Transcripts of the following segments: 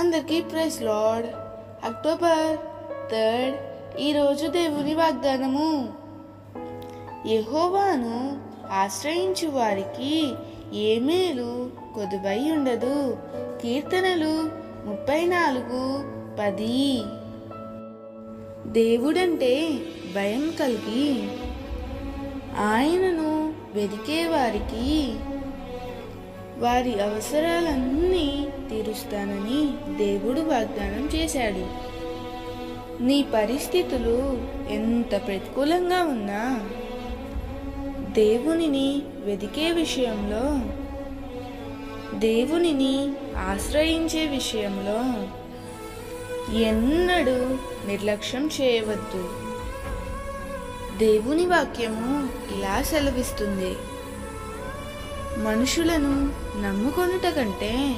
అందరికీ price lord. October third ఈరోజు దేవుని వాగ్దానము. యహోవాను ఆశ్రయించు వారికి ఏ మేలు కొదువై ఉండదు. కీర్తనలు ముప్పై నాలుగు పది. దేవుడంటే భయం కలిగి ఆయనను వెదికే వారికి వారి అవసరాలన్నీ తీరుస్తానని దేవుడు వాగ్దానం చేశాడు. నీ పరిస్థితులు ఎంత ప్రతికూలంగా ఉన్నా దేవునిని వెదికే విషయంలో దేవునిని ఆశ్రయించే విషయంలో ఎన్నడూ నిర్లక్ష్యం చేయవద్దు. దేవుని వాక్యము ఇలా సెలవిస్తుంది. మనుషులను నమ్ముకొనుట కంటే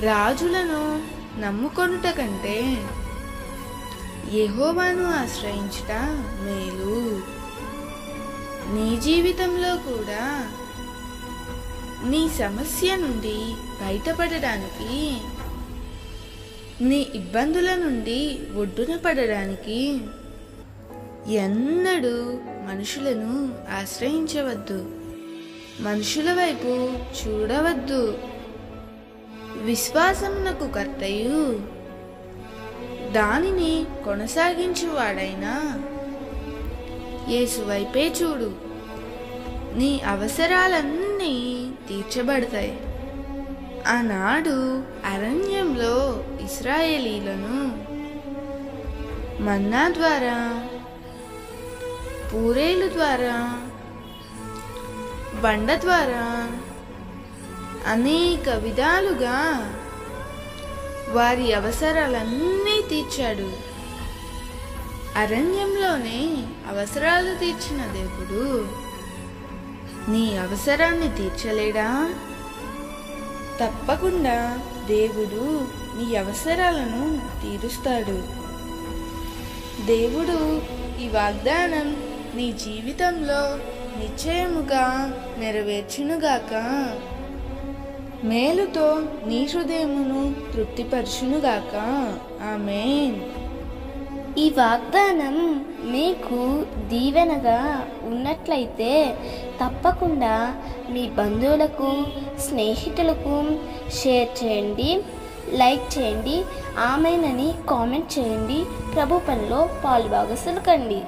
రాజులను నమ్ముకొనుట కంటే యహోవాను ఆశ్రయించుట మేలు. నీ జీవితంలో కూడా నీ సమస్య నుండి బయటపడడానికి నీ ఇబ్బందుల నుండి ఒడ్డున పడడానికి ఎన్నడూ మనుషులను ఆశ్రయించవద్దు. మనుషుల వైపు చూడవద్దు. విశ్వాసమునకు కర్తయు. దానిని కొనసాగించువాడైనా. యేసు వైపే చూడు. నీ అవసరాలన్నీ తీర్చబడతాయి. ఆనాడు అరణ్యంలో ఇస్రాయేలీలను మన్నా ద్వారా పూరేలు ద్వారా బండ ద్వారా అనేక విధాలుగా వారి అవసరాలన్నీ తీర్చాడు. అరణ్యంలోనే అవసరాలు తీర్చిన దేవుడు నీ అవసరాన్ని తీర్చలేడా? తప్పకుండా దేవుడు నీ అవసరాలను తీరుస్తాడు. దేవుడు ఈ వాగ్దానం నీ జీవితంలో నిశ్చయముగా నెరవేర్చునుగాక. మేలుతో నీ హృదయమును తృప్తిపరచునుగాక. ఆమెన్. ఈ వాగ్దానం మీకు దీవెనగా ఉన్నట్లయితే తప్పకుండా మీ బంధువులకు స్నేహితులకు షేర్ చేయండి లైక్ చేయండి ఆమెనని కామెంట్ చేయండి. ప్రభు పనిలో పాలుభాగస్తులు కండి